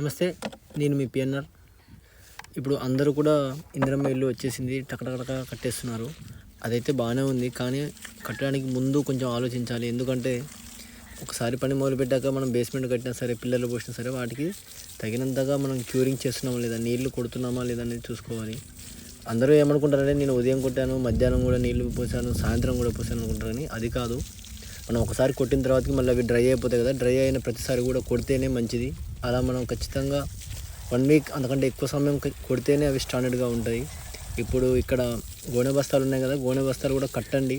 నమస్తే నేను మీ పిఎన్ఆర్ ఇప్పుడు అందరూ కూడా ఇందిరమ్మ ఇల్లు వచ్చేసింది టకటకటక కట్టేస్తున్నారు. అదైతే బాగానే ఉంది కానీ కట్టడానికి ముందు కొంచెం ఆలోచించాలి. ఎందుకంటే ఒకసారి పని మొదలుపెట్టాక మనం బేస్మెంట్ కట్టినా సరే పిల్లలు పోసినా సరే వాటికి తగినంతగా మనం క్యూరింగ్ చేస్తున్నామా లేదా నీళ్ళు కొడుతున్నామా లేదా అనేది చూసుకోవాలి. అందరూ ఏమనుకుంటారంటే నేను ఉదయం కొట్టాను మధ్యాహ్నం కూడా నీళ్ళు పోసాను సాయంత్రం కూడా పోసాను అనుకుంటారని అది కాదు. మనం ఒకసారి కొట్టిన తర్వాతకి మళ్ళీ అవి డ్రై అయిపోతాయి కదా డ్రై అయిన ప్రతిసారి కూడా కొడితేనే మంచిది. అలా మనం ఖచ్చితంగా వన్ వీక్ అంతకంటే ఎక్కువ సమయం కొడితేనే అవి స్టాండర్డ్గా ఉంటాయి. ఇప్పుడు ఇక్కడ గోనె బస్తాలు ఉన్నాయి కదా గోనె బస్తాలు కూడా కట్టండి.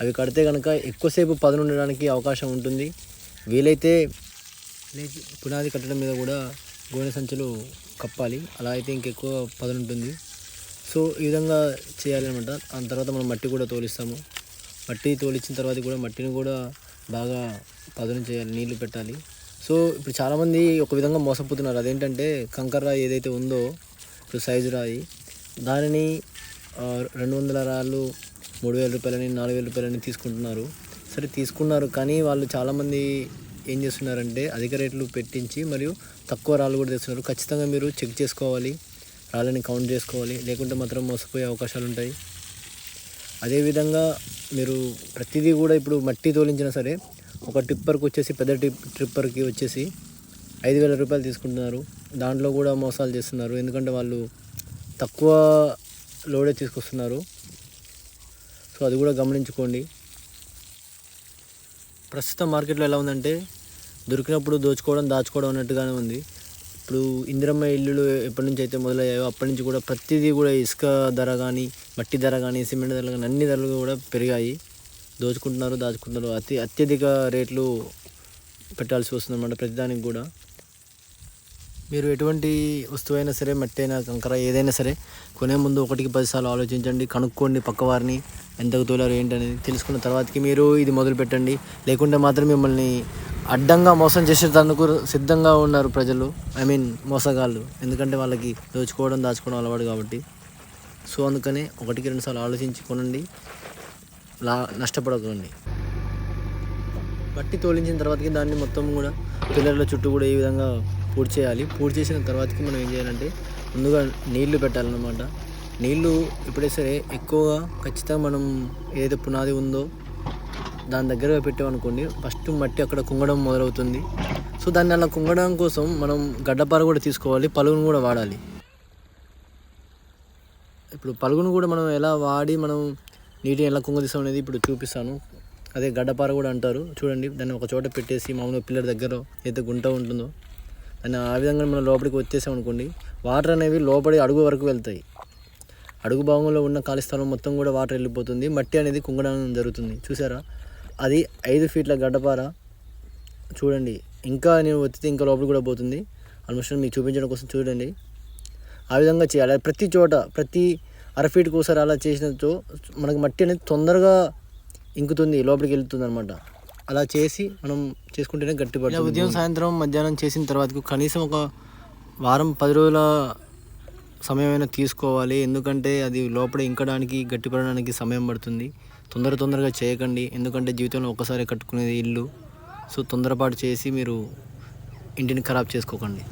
అవి కడితే కనుక ఎక్కువసేపు పదును ఉండడానికి అవకాశం ఉంటుంది. వీలైతే పునాది కట్టడం మీద కూడా గోనె సంచులు కప్పాలి. అలా అయితే ఇంకెక్కువ పదును ఉంటుంది. సో ఈ విధంగా చేయాలన్నమాట. ఆ తర్వాత మనం మట్టి కూడా తోలిస్తాము. మట్టి తోలిచ్చిన తర్వాత కూడా మట్టిని కూడా బాగా పదును చేయాలి నీళ్ళు పెట్టాలి. సో ఇప్పుడు చాలామంది ఒక విధంగా మోసపోతున్నారు. అదేంటంటే కంకర రాయి ఏదైతే ఉందో ఇప్పుడు సైజు రాయి దానిని రెండు వందల రాళ్ళు మూడు వేల రూపాయలని నాలుగు వేల రూపాయలని తీసుకుంటున్నారు. సరే తీసుకున్నారు. కానీ వాళ్ళు చాలామంది ఏం చేస్తున్నారంటే అధిక రేట్లు పెట్టించి మరియు తక్కువ రాళ్ళు కూడా తెస్తున్నారు. ఖచ్చితంగా మీరు చెక్ చేసుకోవాలి రాళ్ళని కౌంట్ చేసుకోవాలి. లేకుంటే మాత్రం మోసపోయే అవకాశాలు ఉంటాయి అదేవిధంగా మీరు ప్రతిదీ కూడా ఇప్పుడు మట్టి తోలించినా సరే ఒక టిప్పర్కి వచ్చేసి పెద్ద టిప్ ట్రిప్పర్కి వచ్చేసి ఐదు వేల రూపాయలు తీసుకుంటున్నారు. దాంట్లో కూడా మోసాలు చేస్తున్నారు. ఎందుకంటే వాళ్ళు తక్కువ లోడే తీసుకొస్తున్నారు. సో అది కూడా గమనించుకోండి. ప్రస్తుతం మార్కెట్లో ఎలా ఉందంటే దొరికినప్పుడు దోచుకోవడం దాచుకోవడం అన్నట్టుగానే ఉంది. ఇప్పుడు ఇందిరమ్మ ఇల్లులు ఎప్పటి నుంచి అయితే మొదలయ్యాయో అప్పటి నుంచి కూడా ప్రతిదీ కూడా ఇసుక ధర కానీ మట్టి ధర కానీ సిమెంట్ ధరలు కానీ అన్ని ధరలు కూడా పెరిగాయి. దోచుకుంటున్నారు దాచుకుంటున్నారు. అతి అత్యధిక రేట్లు పెట్టాల్సి వస్తుందన్నమాట ప్రతిదానికి కూడా. మీరు ఎటువంటి వస్తువైనా సరే మట్టి అయినా కంకర ఏదైనా సరే కొనే ముందు ఒకటికి పదిసార్లు ఆలోచించండి. కనుక్కోండి పక్కవారిని ఎంతకు తోలారు ఏంటనేది తెలుసుకున్న తర్వాతకి మీరు ఇది మొదలు పెట్టండి. లేకుంటే మాత్రం మిమ్మల్ని అడ్డంగా మోసం చేసేటందుకు సిద్ధంగా ఉన్నారు ప్రజలు. ఐ మీన్ మోసగాళ్ళు. ఎందుకంటే వాళ్ళకి దోచుకోవడం దాచుకోవడం అలవాటు కాబట్టి. సో అందుకనే ఒకటికి రెండుసార్లు ఆలోచించి కొనండి. లా నష్టపడకండి. మట్టి తోలించిన తర్వాతకి దాన్ని మొత్తం కూడా పిల్లర్ల చుట్టూ కూడా ఈ విధంగా పూర్తి చేయాలి. పూడ్చి చేసిన తర్వాతకి మనం ఏం చేయాలంటే ముందుగా నీళ్ళు పెట్టాలన్నమాట. నీళ్ళు ఎప్పుడే సరే ఎక్కువగా ఖచ్చితంగా మనం ఏదైతే పునాది ఉందో దాని దగ్గర పెట్టామనుకోండి ఫస్ట్ మట్టి అక్కడ కుంగడం మొదలవుతుంది. సో దాన్ని అలా కుంగడం కోసం మనం గడ్డపార కూడా తీసుకోవాలి పలువును కూడా వాడాలి. ఇప్పుడు పలుగును కూడా మనం ఎలా వాడి మనం నీటిని ఎలా కుంగదీస్తాం అనేది ఇప్పుడు చూపిస్తాను. అదే గడ్డపార కూడా అంటారు. చూడండి దాన్ని ఒక చోట పెట్టేసి మామూలుగా పిల్లల దగ్గర ఏదైతే గుంట ఉంటుందో దాన్ని ఆ విధంగా మనం లోపలికి వచ్చేసాం అనుకోండి వాటర్ అనేవి లోపలి అడుగు వరకు వెళ్తాయి. అడుగు భాగంలో ఉన్న ఖాళీ స్థలం మొత్తం కూడా వాటర్ వెళ్ళిపోతుంది. మట్టి అనేది కుంగడం జరుగుతుంది. చూసారా? అది ఐదు ఫీట్ల గడ్డపార. చూడండి ఇంకా నేను వచ్చితే ఇంకా లోపలికి కూడా పోతుంది. ఆల్మోస్ట్ మీకు చూపించడం కోసం చూడండి. ఆ విధంగా చేయాలి. ప్రతి చోట ప్రతి అర ఫీట్కి ఒకసారి అలా చేసినచో మనకు మట్టి అనేది తొందరగా ఇంకుతుంది లోపలికి వెళ్తుంది అనమాట అలా చేసి మనం చేసుకుంటేనే గట్టి పడుతుంది. ఉదయం సాయంత్రం మధ్యాహ్నం చేసిన తర్వాత కనీసం ఒక వారం పది రోజుల సమయమైనా తీసుకోవాలి. ఎందుకంటే అది లోపల ఇంకడానికి గట్టిపడడానికి సమయం పడుతుంది. తొందర తొందరగా చేయకండి. ఎందుకంటే జీవితంలో ఒక్కసారి కట్టుకునేది ఇల్లు. సో తొందరపాటు చేసి మీరు ఇంటిని ఖరాబ్ చేసుకోకండి.